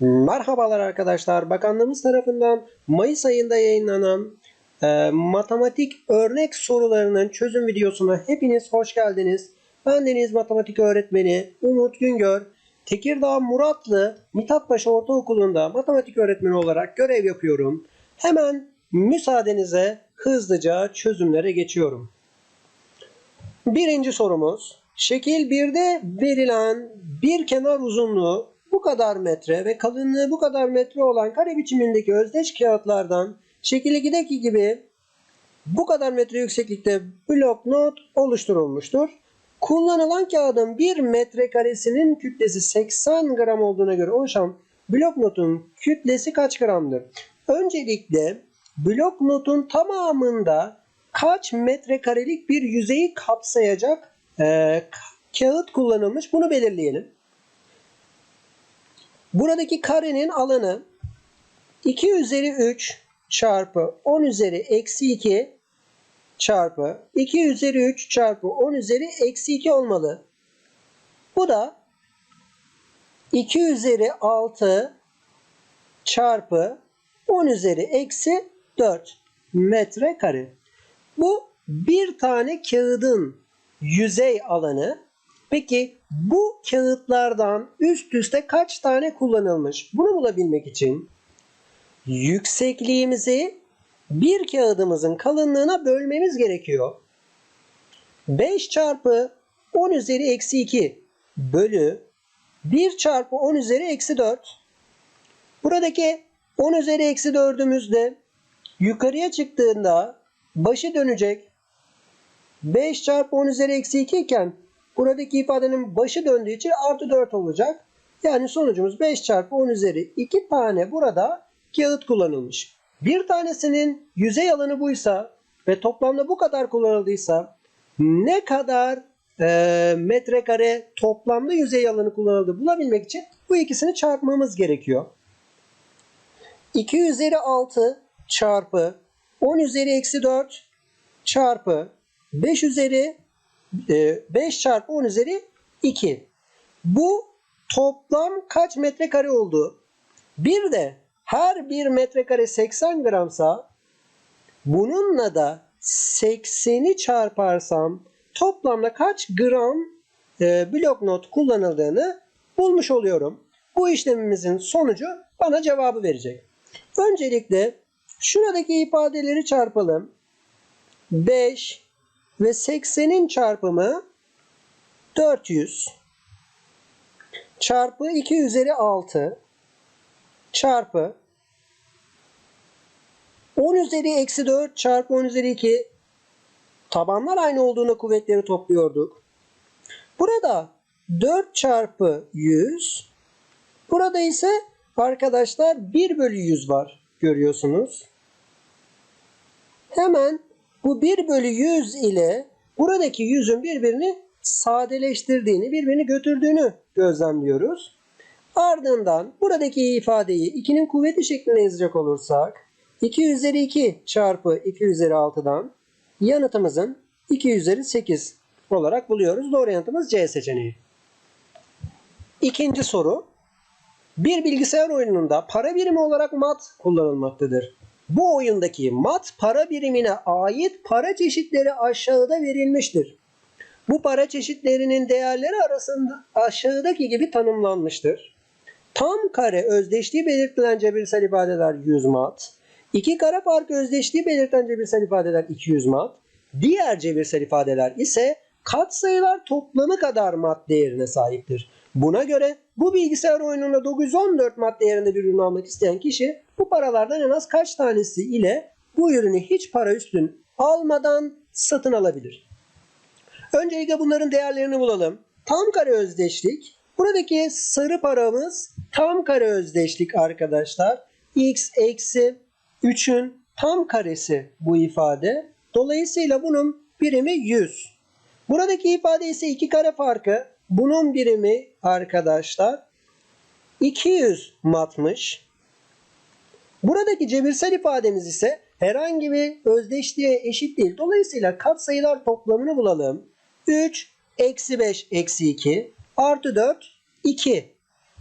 Merhabalar arkadaşlar. Bakanlığımız tarafından Mayıs ayında yayınlanan e, matematik örnek sorularının çözüm videosuna hepiniz hoş geldiniz. Ben Deniz Matematik Öğretmeni Umut Güngör. Tekirdağ Muratlı Mithatpaşa Ortaokulu'nda matematik öğretmeni olarak görev yapıyorum. Hemen müsaadenize hızlıca çözümlere geçiyorum. Birinci sorumuz. Şekil 1'de verilen bir kenar uzunluğu bu kadar metre ve kalınlığı bu kadar metre olan kare biçimindeki özdeş kağıtlardan şekil 2'deki gibi bu kadar metre yükseklikte blok not oluşturulmuştur. Kullanılan kağıdın 1 metrekaresinin kütlesi 80 gram olduğuna göre oluşan blok notun kütlesi kaç gramdır? Öncelikle blok notun tamamında kaç metrekarelik bir yüzeyi kapsayacak e, kağıt kullanılmış bunu belirleyelim. Buradaki karenin alanı 2 üzeri 3 çarpı 10 üzeri eksi 2 çarpı 2 üzeri 3 çarpı 10 üzeri eksi 2 olmalı. Bu da 2 üzeri 6 çarpı 10 üzeri eksi 4 metre kare. Bu bir tane kağıdın yüzey alanı. Peki bu kağıtlardan üst üste kaç tane kullanılmış? Bunu bulabilmek için yüksekliğimizi bir kağıdımızın kalınlığına bölmemiz gerekiyor. 5 çarpı 10 üzeri eksi 2 bölü 1 çarpı 10 üzeri eksi 4. Buradaki 10 üzeri eksi 4'ümüz de yukarıya çıktığında başı dönecek. 5 çarpı 10 üzeri eksi 2 iken buradaki ifadenin başı döndüğü için artı 4 olacak. Yani sonucumuz 5 çarpı 10 üzeri 2 tane burada kağıt kullanılmış. Bir tanesinin yüzey alanı buysa ve toplamda bu kadar kullanıldıysa ne kadar e, metrekare toplamda yüzey alanı kullanıldı bulabilmek için bu ikisini çarpmamız gerekiyor. 2 üzeri 6 çarpı 10 üzeri eksi 4 çarpı 5 üzeri 5 çarpı 10 üzeri 2. Bu toplam kaç metrekare oldu? Bir de her bir metrekare 80 gramsa bununla da 80'i çarparsam toplamda kaç gram e, blok not kullanıldığını bulmuş oluyorum. Bu işlemimizin sonucu bana cevabı verecek. Öncelikle şuradaki ifadeleri çarpalım. 5 ve 80'in çarpımı 400 çarpı 2 üzeri 6 çarpı 10 üzeri eksi 4 çarpı 10 üzeri 2 tabanlar aynı olduğunda kuvvetleri topluyorduk. Burada 4 çarpı 100 burada ise arkadaşlar 1 bölü 100 var görüyorsunuz. Hemen bu 1 bölü 100 ile buradaki 100'ün birbirini sadeleştirdiğini, birbirini götürdüğünü gözlemliyoruz. Ardından buradaki ifadeyi 2'nin kuvveti şeklinde yazacak olursak 2 üzeri 2 çarpı 2 üzeri 6'dan yanıtımızın 2 üzeri 8 olarak buluyoruz. Doğru yanıtımız C seçeneği. İkinci soru. Bir bilgisayar oyununda para birimi olarak mat kullanılmaktadır. Bu oyundaki mat para birimine ait para çeşitleri aşağıda verilmiştir. Bu para çeşitlerinin değerleri arasında aşağıdaki gibi tanımlanmıştır. Tam kare özdeşliği belirtilen cebirsel ifadeler 100 mat. İki kare farkı özdeşliği belirten cebirsel ifadeler 200 mat. Diğer cebirsel ifadeler ise katsayılar toplamı kadar mat değerine sahiptir. Buna göre bu bilgisayar oyununda 914 mat değerinde bir ürün almak isteyen kişi bu paralardan en az kaç tanesi ile bu ürünü hiç para üstün almadan satın alabilir. Öncelikle bunların değerlerini bulalım. Tam kare özdeşlik. Buradaki sarı paramız tam kare özdeşlik arkadaşlar. x eksi 3'ün tam karesi bu ifade. Dolayısıyla bunun birimi 100. Buradaki ifade ise 2 kare farkı. Bunun birimi arkadaşlar 200 matmış. Buradaki cebirsel ifademiz ise herhangi bir özdeşliğe eşit değil. Dolayısıyla katsayılar toplamını bulalım. 3 eksi 5 eksi 2 artı 4 2.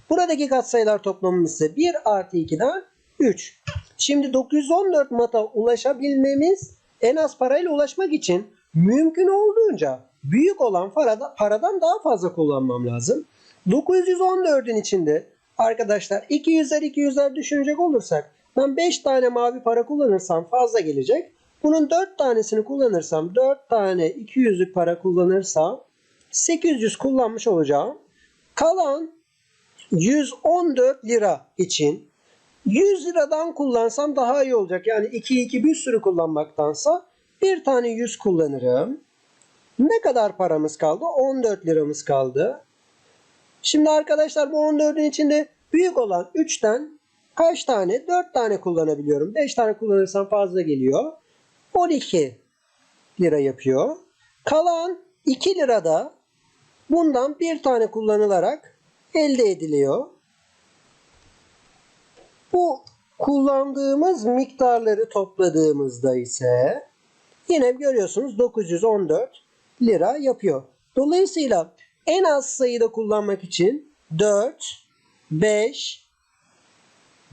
Buradaki katsayılar toplamımız ise 1 artı 2'den 3. Şimdi 914 mata ulaşabilmemiz en az parayla ulaşmak için mümkün olduğunca büyük olan parada, paradan daha fazla kullanmam lazım. 914'ün içinde arkadaşlar 200'ler 200'ler düşünecek olursak ben 5 tane mavi para kullanırsam fazla gelecek. Bunun 4 tanesini kullanırsam 4 tane 200'lük para kullanırsam 800 kullanmış olacağım. Kalan 114 lira için 100 liradan kullansam daha iyi olacak. Yani 2 2 bir sürü kullanmaktansa bir tane 100 kullanırım. Ne kadar paramız kaldı? 14 liramız kaldı. Şimdi arkadaşlar bu 14'ün içinde büyük olan 3'ten kaç tane? 4 tane kullanabiliyorum. 5 tane kullanırsam fazla geliyor. 12 lira yapıyor. Kalan 2 lira da bundan bir tane kullanılarak elde ediliyor. Bu kullandığımız miktarları topladığımızda ise yine görüyorsunuz 914 lira yapıyor. Dolayısıyla en az sayıda kullanmak için 4, 5,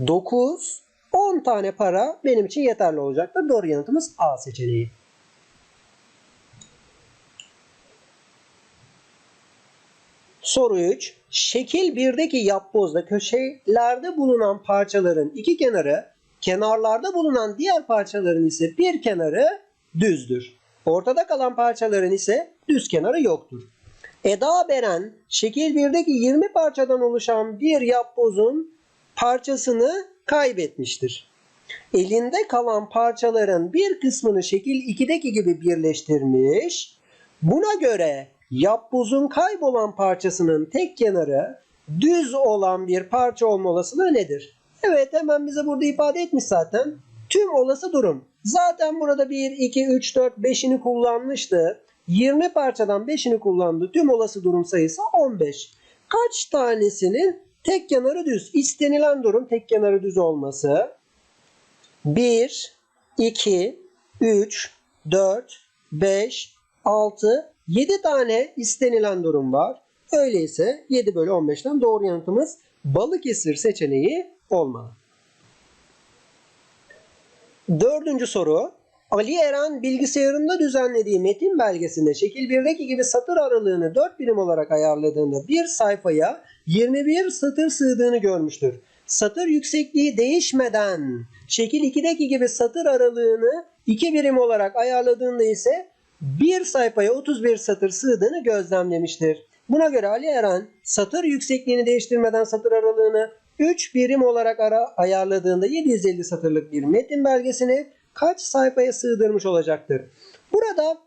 9, 10 tane para benim için yeterli olacaktır. Doğru yanıtımız A seçeneği. Soru 3. Şekil 1'deki yapbozda köşelerde bulunan parçaların iki kenarı, kenarlarda bulunan diğer parçaların ise bir kenarı düzdür. Ortada kalan parçaların ise düz kenarı yoktur. Eda Beren şekil 1'deki 20 parçadan oluşan bir yapbozun parçasını kaybetmiştir. Elinde kalan parçaların bir kısmını şekil 2'deki gibi birleştirmiş. Buna göre yapbozun kaybolan parçasının tek kenarı düz olan bir parça olma olasılığı nedir? Evet hemen bize burada ifade etmiş zaten. Tüm olası durum. Zaten burada 1, 2, 3, 4, 5'ini kullanmıştı. 20 parçadan 5'ini kullandı. Tüm olası durum sayısı 15. Kaç tanesinin tek kenarı düz? İstenilen durum tek kenarı düz olması. 1, 2, 3, 4, 5, 6, 7 tane istenilen durum var. Öyleyse 7 bölü 15'ten doğru yanıtımız Balıkesir seçeneği olmalı. Dördüncü soru. Ali Eren bilgisayarında düzenlediği metin belgesinde şekil 1'deki gibi satır aralığını 4 birim olarak ayarladığında bir sayfaya 21 satır sığdığını görmüştür. Satır yüksekliği değişmeden şekil 2'deki gibi satır aralığını 2 birim olarak ayarladığında ise bir sayfaya 31 satır sığdığını gözlemlemiştir. Buna göre Ali Eren satır yüksekliğini değiştirmeden satır aralığını 3 birim olarak ara ayarladığında 750 satırlık bir metin belgesini kaç sayfaya sığdırmış olacaktır? Burada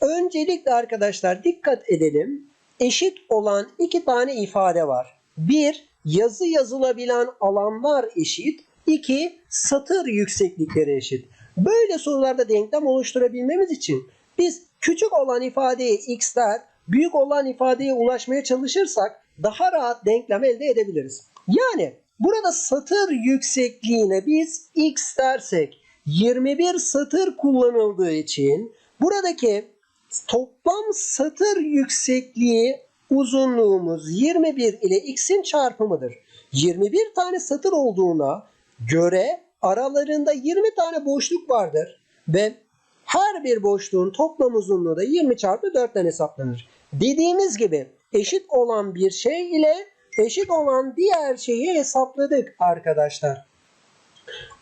öncelikle arkadaşlar dikkat edelim. Eşit olan iki tane ifade var. Bir, yazı yazılabilen alanlar eşit. İki, satır yükseklikleri eşit. Böyle sorularda denklem oluşturabilmemiz için biz küçük olan ifadeye x der, büyük olan ifadeye ulaşmaya çalışırsak daha rahat denklem elde edebiliriz. Yani burada satır yüksekliğine biz x dersek 21 satır kullanıldığı için buradaki toplam satır yüksekliği uzunluğumuz 21 ile x'in çarpımıdır. 21 tane satır olduğuna göre aralarında 20 tane boşluk vardır ve her bir boşluğun toplam uzunluğu da 20 çarpı 4'ten hesaplanır. Dediğimiz gibi eşit olan bir şey ile eşit olan diğer şeyi hesapladık arkadaşlar.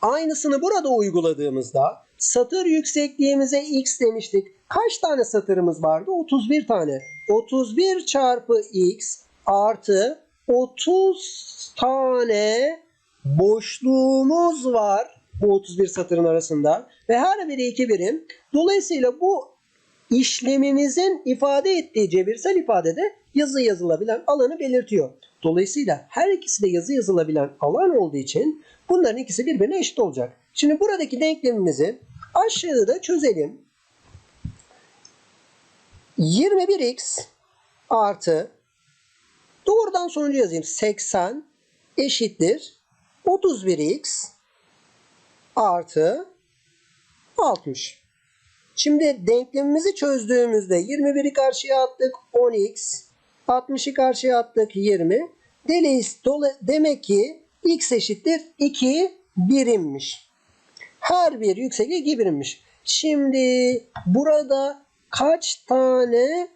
Aynısını burada uyguladığımızda satır yüksekliğimize x demiştik. Kaç tane satırımız vardı? 31 tane. 31 çarpı x artı 30 tane boşluğumuz var bu 31 satırın arasında ve her biri 2 birim. Dolayısıyla bu işlemimizin ifade ettiği cebirsel ifadede yazı yazılabilen alanı belirtiyor. Dolayısıyla her ikisi de yazı yazılabilen alan olduğu için bunların ikisi birbirine eşit olacak. Şimdi buradaki denklemimizi aşağıda çözelim. 21x artı doğrudan sonucu yazayım. 80 eşittir 31x artı 60. Şimdi denklemimizi çözdüğümüzde 21'i karşıya attık 10x, 60'ı karşıya attık 20. Deleyiz, dola, demek ki x eşittir 2 birimmiş. Her bir yükseklik 2 birimmiş. Şimdi burada kaç tane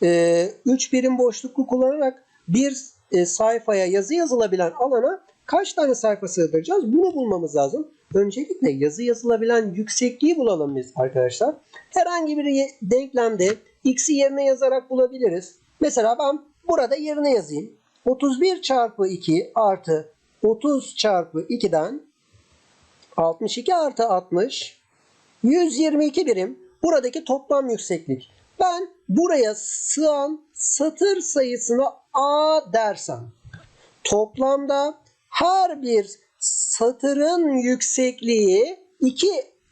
3 birim boşluklu kullanarak bir e, sayfaya yazı yazılabilen alana kaç tane sayfa sığdıracağız? Bunu bulmamız lazım. Öncelikle yazı yazılabilen yüksekliği bulalım biz arkadaşlar. Herhangi bir denklemde x'i yerine yazarak bulabiliriz. Mesela ben burada yerine yazayım. 31 çarpı 2 artı 30 çarpı 2'den 62 artı 60 122 birim buradaki toplam yükseklik. Ben buraya sığan satır sayısına A dersem toplamda her bir satırın yüksekliği 2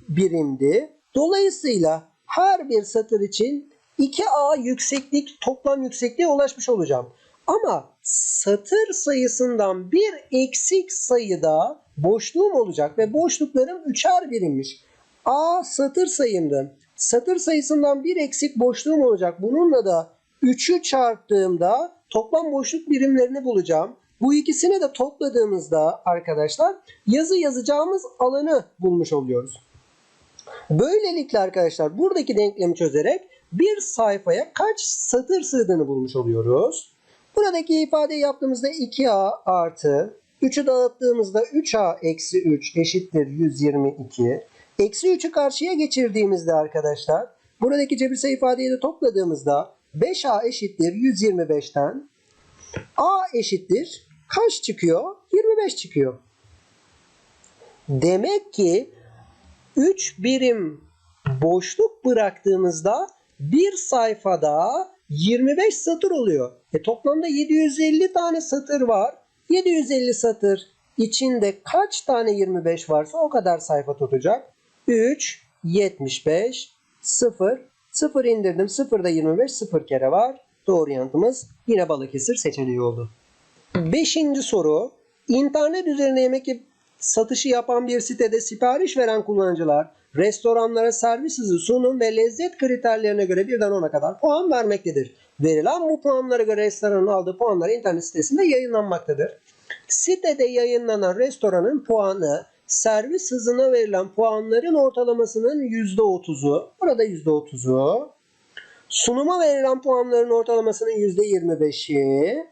birimdi. Dolayısıyla her bir satır için 2A yükseklik toplam yüksekliğe ulaşmış olacağım. Ama satır sayısından bir eksik sayıda boşluğum olacak ve boşluklarım üçer birimmiş. A satır sayımdı. Satır sayısından bir eksik boşluğum olacak. Bununla da 3'ü çarptığımda toplam boşluk birimlerini bulacağım. Bu ikisini de topladığımızda arkadaşlar yazı yazacağımız alanı bulmuş oluyoruz. Böylelikle arkadaşlar buradaki denklemi çözerek bir sayfaya kaç satır sığdığını bulmuş oluyoruz. Buradaki ifadeyi yaptığımızda 2a artı 3'ü dağıttığımızda 3a eksi 3 eşittir 122. Eksi 3'ü karşıya geçirdiğimizde arkadaşlar buradaki cebirsel ifadeyi de topladığımızda 5a eşittir 125'ten a eşittir kaç çıkıyor? 25 çıkıyor. Demek ki 3 birim boşluk bıraktığımızda bir sayfada 25 satır oluyor. E toplamda 750 tane satır var. 750 satır içinde kaç tane 25 varsa o kadar sayfa tutacak. 3, 75, 0, 0 indirdim. 0'da 25, 0 kere var. Doğru yanıtımız yine Balıkesir seçeneği oldu. Beşinci soru. İnternet üzerinde yemek satışı yapan bir sitede sipariş veren kullanıcılar restoranlara servis hızı, sunum ve lezzet kriterlerine göre birden 10'a kadar puan vermektedir. Verilen bu puanlara göre restoranın aldığı puanlar internet sitesinde yayınlanmaktadır. Sitede yayınlanan restoranın puanı servis hızına verilen puanların ortalamasının %30'u, burada %30'u, sunuma verilen puanların ortalamasının %25'i,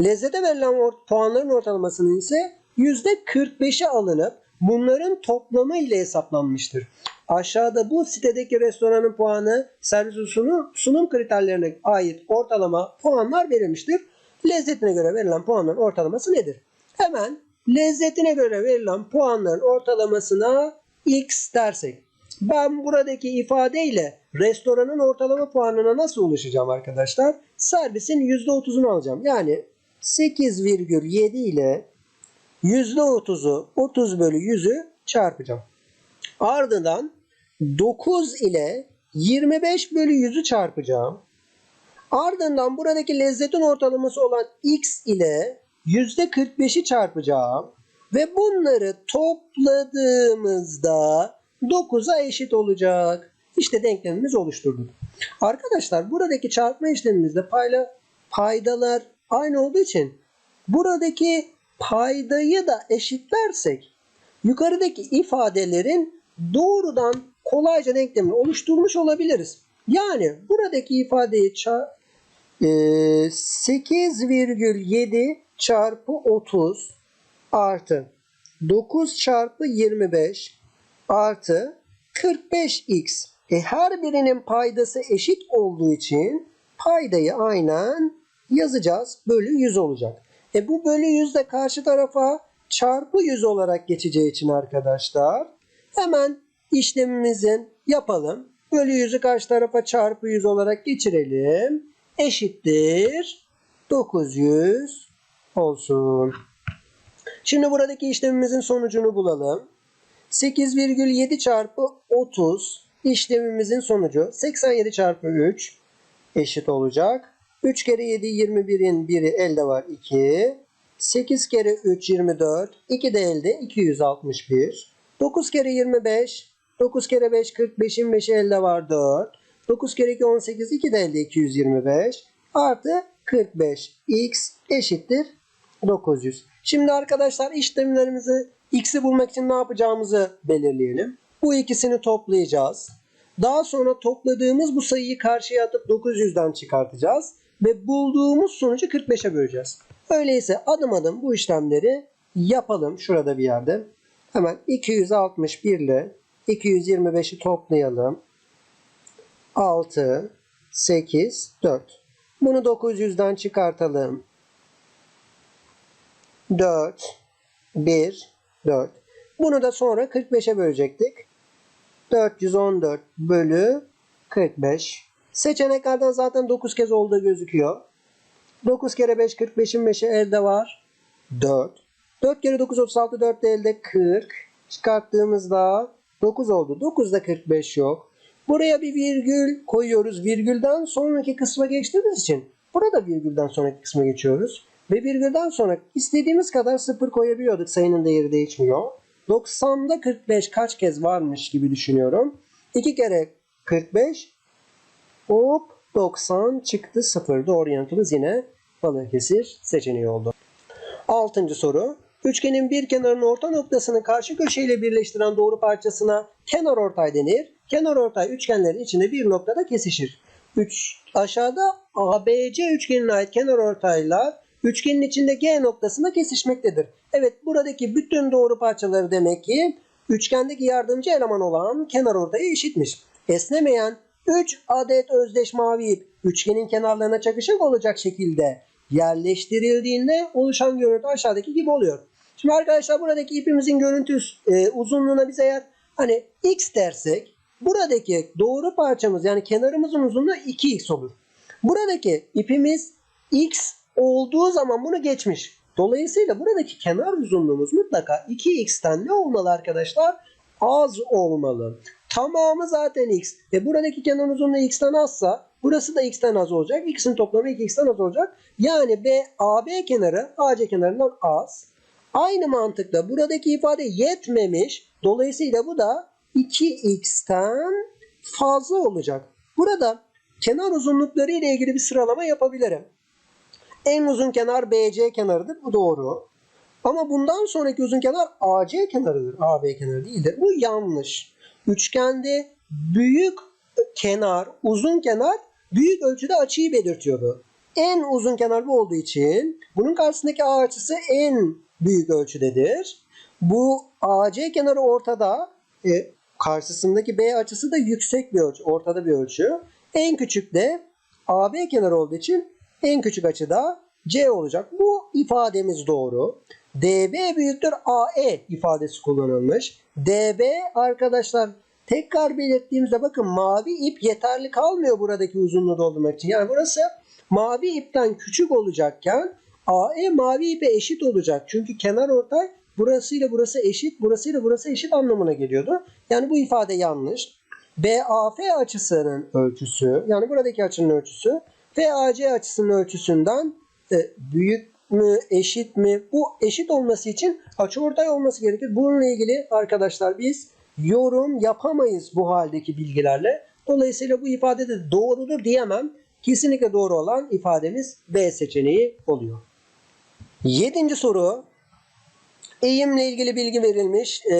Lezzete verilen puanların ortalamasının ise %45'i alınıp bunların toplamı ile hesaplanmıştır. Aşağıda bu sitedeki restoranın puanı servis usulü sunum kriterlerine ait ortalama puanlar verilmiştir. Lezzetine göre verilen puanların ortalaması nedir? Hemen lezzetine göre verilen puanların ortalamasına x dersek. Ben buradaki ifadeyle restoranın ortalama puanına nasıl ulaşacağım arkadaşlar? Servisin %30'unu alacağım. Yani 8,7 ile %30'u 30 bölü 100'ü çarpacağım. Ardından 9 ile 25 bölü 100'ü çarpacağım. Ardından buradaki lezzetin ortalaması olan x ile %45'i çarpacağım. Ve bunları topladığımızda 9'a eşit olacak. İşte denklemimiz oluşturduk. Arkadaşlar buradaki çarpma işlemimizde payla, paydalar aynı olduğu için buradaki paydayı da eşitlersek yukarıdaki ifadelerin doğrudan kolayca denklemini oluşturmuş olabiliriz. Yani buradaki ifadeyi ça- e, 8,7 çarpı 30 artı 9 çarpı 25 artı 45x. E her birinin paydası eşit olduğu için paydayı aynen yazacağız. Bölü 100 olacak. E bu bölü 100 de karşı tarafa çarpı 100 olarak geçeceği için arkadaşlar hemen işlemimizin yapalım. Bölü 100'ü karşı tarafa çarpı 100 olarak geçirelim. Eşittir 900 olsun. Şimdi buradaki işlemimizin sonucunu bulalım. 8,7 çarpı 30 işlemimizin sonucu 87 çarpı 3 eşit olacak. 3 kere 7 21'in biri elde var 2. 8 kere 3 24. 2 de elde 261. 9 kere 25. 9 kere 5 45'in 5'i elde var 4. 9 kere 2 18. 2 de elde 225. Artı 45x eşittir 900. Şimdi arkadaşlar işlemlerimizi x'i bulmak için ne yapacağımızı belirleyelim. Bu ikisini toplayacağız. Daha sonra topladığımız bu sayıyı karşıya atıp 900'den çıkartacağız. Ve bulduğumuz sonucu 45'e böleceğiz. Öyleyse adım adım bu işlemleri yapalım. Şurada bir yerde. Hemen 261 ile 225'i toplayalım. 6, 8, 4. Bunu 900'den çıkartalım. 4, 1, 4. Bunu da sonra 45'e bölecektik. 414 bölü 45. Seçeneklerden zaten 9 kez olduğu gözüküyor. 9 kere 5 45'in 5'i elde var. 4. 4 kere 9 36 4 de elde 40. Çıkarttığımızda 9 oldu. 9'da 45 yok. Buraya bir virgül koyuyoruz. Virgülden sonraki kısma geçtiğimiz için burada virgülden sonraki kısma geçiyoruz. Ve virgülden sonra istediğimiz kadar sıfır koyabiliyorduk. Sayının değeri değişmiyor. 90'da 45 kaç kez varmış gibi düşünüyorum. 2 kere 45 hop 90 çıktı 0. Doğru yanıtımız yine Balıkesir seçeneği oldu. Altıncı soru. Üçgenin bir kenarının orta noktasını karşı köşeyle birleştiren doğru parçasına kenar ortay denir. Kenar ortay üçgenlerin içinde bir noktada kesişir. Üç, aşağıda ABC üçgenine ait kenar ortaylar üçgenin içinde G noktasında kesişmektedir. Evet buradaki bütün doğru parçaları demek ki üçgendeki yardımcı eleman olan kenar ortaya eşitmiş. Esnemeyen 3 adet özdeş mavi ip üçgenin kenarlarına çakışık olacak şekilde yerleştirildiğinde oluşan görüntü aşağıdaki gibi oluyor. Şimdi arkadaşlar buradaki ipimizin görüntü e, uzunluğuna biz eğer hani x dersek buradaki doğru parçamız yani kenarımızın uzunluğu 2x olur. Buradaki ipimiz x olduğu zaman bunu geçmiş. Dolayısıyla buradaki kenar uzunluğumuz mutlaka 2x'ten ne olmalı arkadaşlar? Az olmalı. Tamamı zaten x. E buradaki kenar uzunluğu x'ten azsa burası da x'ten az olacak. X'in toplamı 2x'ten az olacak. Yani B, AB kenarı AC kenarından az. Aynı mantıkla buradaki ifade yetmemiş. Dolayısıyla bu da 2x'ten fazla olacak. Burada kenar uzunlukları ile ilgili bir sıralama yapabilirim. En uzun kenar BC kenarıdır. Bu doğru. Ama bundan sonraki uzun kenar AC kenarıdır. AB kenarı değildir. Bu yanlış. Üçgende büyük kenar, uzun kenar büyük ölçüde açıyı belirtiyordu. En uzun kenar bu olduğu için bunun karşısındaki A açısı en büyük ölçüdedir. Bu AC kenarı ortada. E, karşısındaki B açısı da yüksek bir ölçü. Ortada bir ölçü. En küçük de AB kenarı olduğu için en küçük açıda C olacak. Bu ifademiz doğru. DB büyüktür AE ifadesi kullanılmış. DB arkadaşlar tekrar belirttiğimizde bakın mavi ip yeterli kalmıyor buradaki uzunluğu doldurmak için. Yani burası mavi ipten küçük olacakken AE mavi ipe eşit olacak. Çünkü kenar ortay burasıyla burası eşit, burasıyla burası eşit anlamına geliyordu. Yani bu ifade yanlış. BAF açısının ölçüsü yani buradaki açının ölçüsü FAC açısının ölçüsünden e, büyük mü eşit mi? Bu eşit olması için açıortay olması gerekir. Bununla ilgili arkadaşlar biz yorum yapamayız bu haldeki bilgilerle. Dolayısıyla bu ifade de doğrudur diyemem. Kesinlikle doğru olan ifademiz B seçeneği oluyor. Yedinci soru. Eğimle ilgili bilgi verilmiş, e,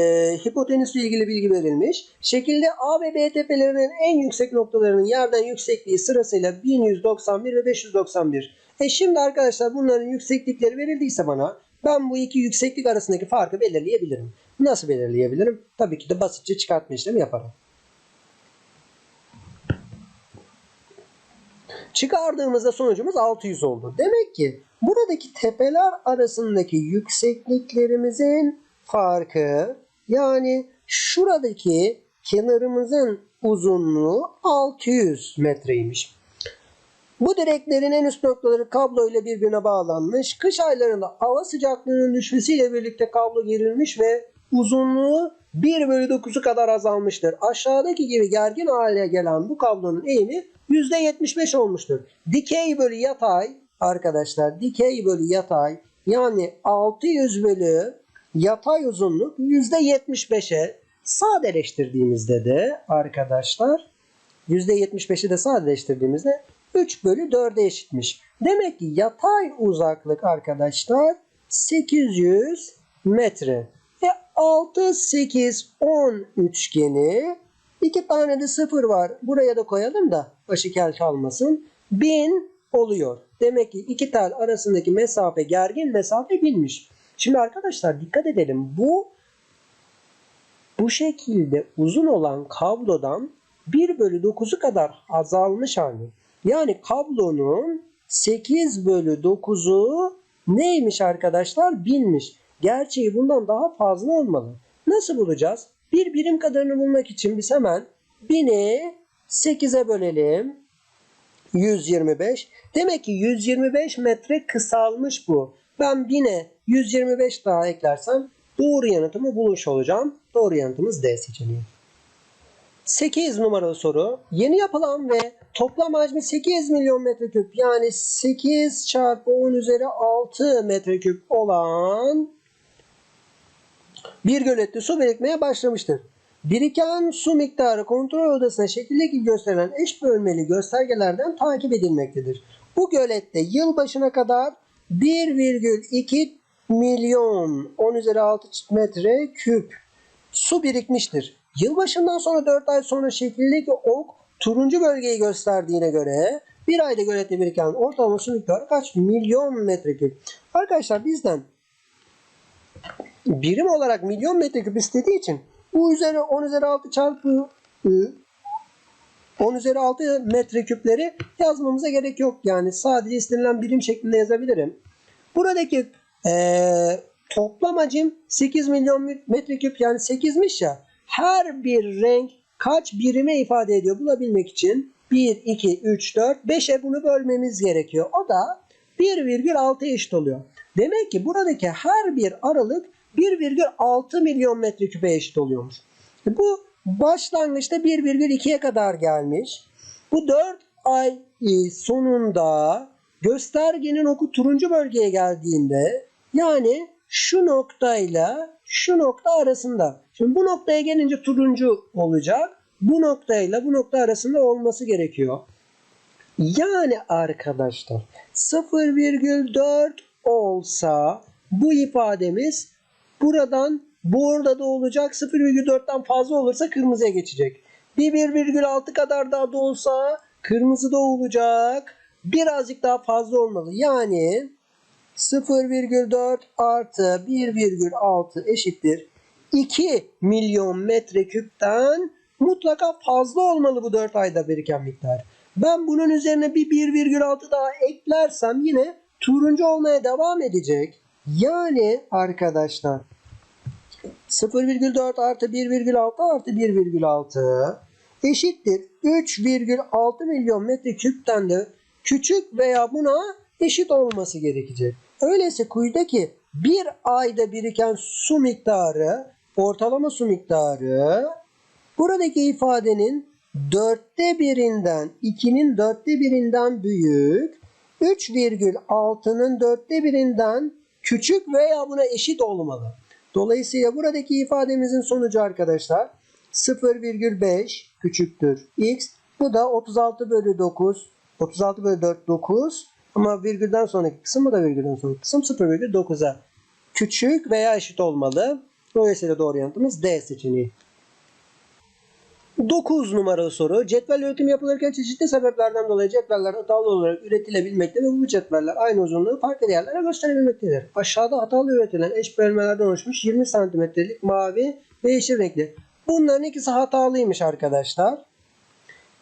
hipotenüsle ilgili bilgi verilmiş. Şekilde A ve B tepelerinin en yüksek noktalarının yerden yüksekliği sırasıyla 1191 ve 591. E şimdi arkadaşlar bunların yükseklikleri verildiyse bana ben bu iki yükseklik arasındaki farkı belirleyebilirim. Nasıl belirleyebilirim? Tabii ki de basitçe çıkartma işlemi yaparım. Çıkardığımızda sonucumuz 600 oldu. Demek ki buradaki tepeler arasındaki yüksekliklerimizin farkı yani şuradaki kenarımızın uzunluğu 600 metreymiş. Bu direklerin en üst noktaları kablo ile birbirine bağlanmış. Kış aylarında hava sıcaklığının düşmesiyle birlikte kablo gerilmiş ve uzunluğu 1 bölü 9'u kadar azalmıştır. Aşağıdaki gibi gergin hale gelen bu kablonun eğimi %75 olmuştur. Dikey bölü yatay arkadaşlar dikey bölü yatay yani 600 bölü yatay uzunluk %75'e sadeleştirdiğimizde de arkadaşlar %75'i de sadeleştirdiğimizde 3 bölü 4'e eşitmiş. Demek ki yatay uzaklık arkadaşlar 800 metre. E 6, 8, 10 üçgeni. iki tane de sıfır var. Buraya da koyalım da başı kel kalmasın. 1000 oluyor. Demek ki iki tel arasındaki mesafe gergin mesafe binmiş. Şimdi arkadaşlar dikkat edelim. Bu bu şekilde uzun olan kablodan 1 bölü 9'u kadar azalmış hali. Yani kablonun 8 bölü 9'u neymiş arkadaşlar? Binmiş. Gerçeği bundan daha fazla olmalı. Nasıl bulacağız? Bir birim kadarını bulmak için biz hemen 1000'i 8'e bölelim. 125. Demek ki 125 metre kısalmış bu. Ben 1000'e 125 daha eklersem doğru yanıtımı bulmuş olacağım. Doğru yanıtımız D seçeneği. 8 numaralı soru. Yeni yapılan ve toplam hacmi 8 milyon metreküp yani 8 çarpı 10 üzeri 6 metreküp olan bir gölette su birikmeye başlamıştır. Biriken su miktarı kontrol odasına şekildeki gösterilen eş bölmeli göstergelerden takip edilmektedir. Bu gölette yıl başına kadar 1,2 milyon 10 üzeri 6 metre küp su birikmiştir. Yılbaşından sonra 4 ay sonra şekildeki ok turuncu bölgeyi gösterdiğine göre bir ayda gölette biriken ortalama su miktarı kaç milyon metreküp? Arkadaşlar bizden birim olarak milyon metreküp istediği için bu üzeri 10 üzeri 6 çarpı ı, 10 üzeri 6 metreküpleri yazmamıza gerek yok. Yani sadece istenilen birim şeklinde yazabilirim. Buradaki eee, toplam hacim 8 milyon metreküp yani 8'miş ya. Her bir renk kaç birime ifade ediyor bulabilmek için 1, 2, 3, 4, 5'e bunu bölmemiz gerekiyor. O da 1,6 eşit oluyor. Demek ki buradaki her bir aralık 1,6 milyon metreküpe eşit oluyormuş. Bu başlangıçta 1,2'ye kadar gelmiş. Bu 4 ay sonunda göstergenin oku turuncu bölgeye geldiğinde yani şu noktayla şu nokta arasında. Şimdi bu noktaya gelince turuncu olacak. Bu noktayla bu nokta arasında olması gerekiyor. Yani arkadaşlar 0,4 olsa bu ifademiz buradan burada da olacak 0,4'ten fazla olursa kırmızıya geçecek. Bir 1,6 kadar daha da olsa kırmızı da olacak. Birazcık daha fazla olmalı. Yani 0,4 artı 1,6 eşittir 2 milyon metreküpten mutlaka fazla olmalı bu 4 ayda biriken miktar. Ben bunun üzerine bir 1,6 daha eklersem yine turuncu olmaya devam edecek. Yani arkadaşlar 0,4 artı 1,6 artı 1,6 eşittir 3,6 milyon metreküpten de küçük veya buna eşit olması gerekecek. Öyleyse kuyudaki bir ayda biriken su miktarı, ortalama su miktarı buradaki ifadenin dörtte birinden, 2'nin dörtte birinden büyük, 3,6'nın dörtte birinden küçük veya buna eşit olmalı. Dolayısıyla buradaki ifademizin sonucu arkadaşlar 0,5 küçüktür x. Bu da 36 bölü 9. 36 bölü 4 9. Ama virgülden sonraki kısım bu da virgülden sonraki kısım 0,9'a küçük veya eşit olmalı. Dolayısıyla doğru yanıtımız D seçeneği. 9 numaralı soru. Cetvel üretim yapılırken çeşitli sebeplerden dolayı cetveller hatalı olarak üretilebilmekte ve bu cetveller aynı uzunluğu farklı değerlere gösterebilmektedir. Aşağıda hatalı üretilen eş bölmelerden oluşmuş 20 santimetrelik mavi ve yeşil renkli. Bunların ikisi hatalıymış arkadaşlar.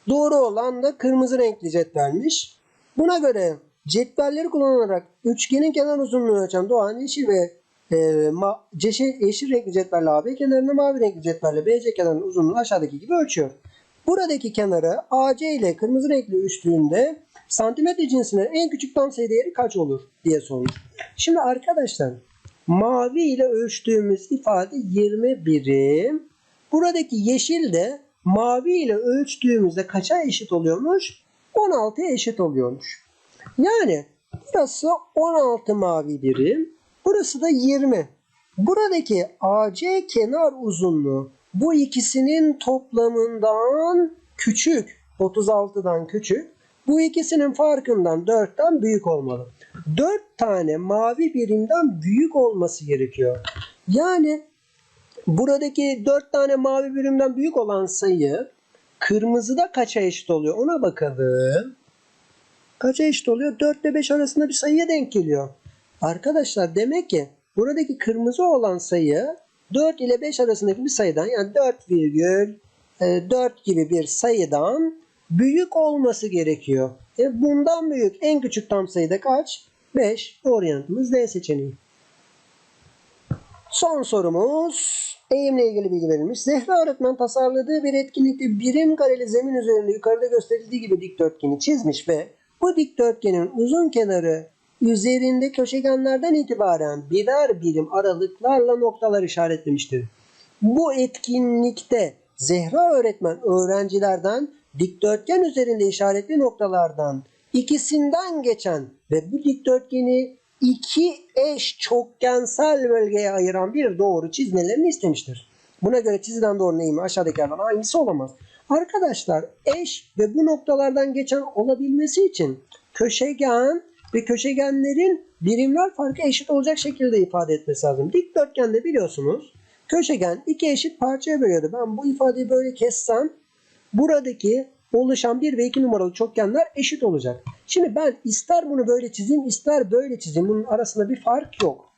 Doğru olan da kırmızı renkli cetvelmiş. Buna göre cetvelleri kullanarak üçgenin kenar uzunluğunu ölçen Doğan yeşil ve e, ma, yeşil, yeşil renkli cetvelle AB kenarını mavi renkli cetvelle BC kenarının uzunluğunu aşağıdaki gibi ölçüyor. Buradaki kenarı AC ile kırmızı renkli üçlüğünde santimetre cinsinin en küçük tam sayı değeri kaç olur diye sormuş. Şimdi arkadaşlar mavi ile ölçtüğümüz ifade 20 birim. Buradaki yeşil de mavi ile ölçtüğümüzde kaça eşit oluyormuş? 16'ya eşit oluyormuş. Yani burası 16 mavi birim. Burası da 20. Buradaki AC kenar uzunluğu bu ikisinin toplamından küçük. 36'dan küçük. Bu ikisinin farkından 4'ten büyük olmalı. 4 tane mavi birimden büyük olması gerekiyor. Yani buradaki 4 tane mavi birimden büyük olan sayı kırmızıda kaça eşit oluyor? Ona bakalım. Kaça eşit oluyor? 4 ile 5 arasında bir sayıya denk geliyor. Arkadaşlar demek ki buradaki kırmızı olan sayı 4 ile 5 arasındaki bir sayıdan yani 4,4 gibi bir sayıdan büyük olması gerekiyor. E bundan büyük en küçük tam sayıda kaç? 5. Doğru yanıtımız D seçeneği. Son sorumuz eğimle ilgili bilgi verilmiş. Zehra öğretmen tasarladığı bir etkinlikte birim kareli zemin üzerinde yukarıda gösterildiği gibi dikdörtgeni çizmiş ve bu dikdörtgenin uzun kenarı üzerinde köşegenlerden itibaren birer birim aralıklarla noktalar işaretlemiştir. Bu etkinlikte Zehra öğretmen öğrencilerden dikdörtgen üzerinde işaretli noktalardan ikisinden geçen ve bu dikdörtgeni iki eş çokgensel bölgeye ayıran bir doğru çizmelerini istemiştir. Buna göre çizilen doğrunun eğimi aşağıdakilerden hangisi olamaz? Arkadaşlar eş ve bu noktalardan geçen olabilmesi için köşegen ve köşegenlerin birimler farkı eşit olacak şekilde ifade etmesi lazım. Dikdörtgende biliyorsunuz köşegen iki eşit parçaya bölüyordu. Ben bu ifadeyi böyle kessem buradaki oluşan 1 ve 2 numaralı çokgenler eşit olacak. Şimdi ben ister bunu böyle çizeyim ister böyle çizeyim. Bunun arasında bir fark yok.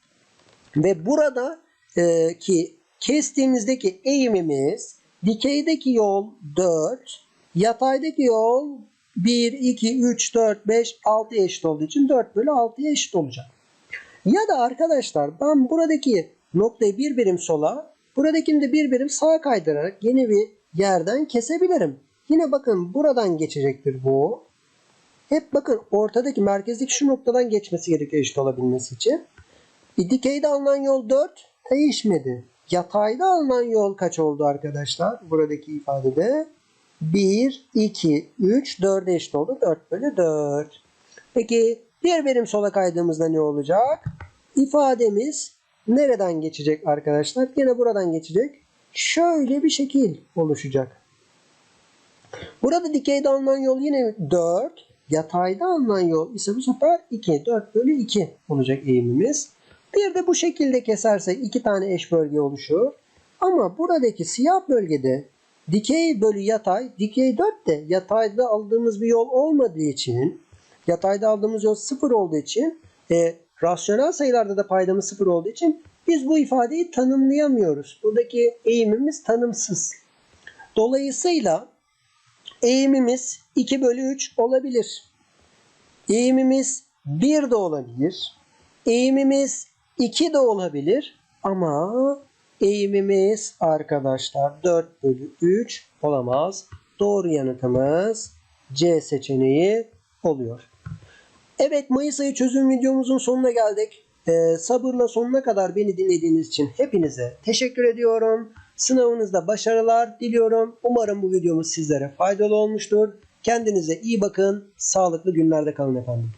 Ve burada e, ki kestiğimizdeki eğimimiz dikeydeki yol 4, yataydaki yol 1, 2, 3, 4, 5, 6 eşit olduğu için 4 bölü 6'ya eşit olacak. Ya da arkadaşlar ben buradaki noktayı bir birim sola, buradakini de bir birim sağa kaydırarak yeni bir yerden kesebilirim. Yine bakın buradan geçecektir bu. Hep bakın ortadaki merkezdeki şu noktadan geçmesi gerekiyor eşit olabilmesi için. E, dikeyde alınan yol 4 değişmedi. Yatayda alınan yol kaç oldu arkadaşlar? Buradaki ifadede 1, 2, 3, 4 eşit oldu. 4 bölü 4. Peki bir birim sola kaydığımızda ne olacak? İfademiz nereden geçecek arkadaşlar? Yine buradan geçecek. Şöyle bir şekil oluşacak. Burada dikeyde alınan yol yine 4. Yatayda alınan yol ise bu sefer 2. 4 bölü 2 olacak eğimimiz. Bir de bu şekilde kesersek iki tane eş bölge oluşur. Ama buradaki siyah bölgede dikey bölü yatay, dikey 4 de yatayda aldığımız bir yol olmadığı için, yatayda aldığımız yol 0 olduğu için, e, rasyonel sayılarda da paydamız 0 olduğu için biz bu ifadeyi tanımlayamıyoruz. Buradaki eğimimiz tanımsız. Dolayısıyla eğimimiz 2 bölü 3 olabilir. Eğimimiz 1 de olabilir. Eğimimiz 2 de olabilir. Ama eğimimiz arkadaşlar 4 bölü 3 olamaz. Doğru yanıtımız C seçeneği oluyor. Evet Mayıs ayı çözüm videomuzun sonuna geldik. Ee, sabırla sonuna kadar beni dinlediğiniz için hepinize teşekkür ediyorum. Sınavınızda başarılar diliyorum. Umarım bu videomuz sizlere faydalı olmuştur. Kendinize iyi bakın. Sağlıklı günlerde kalın efendim.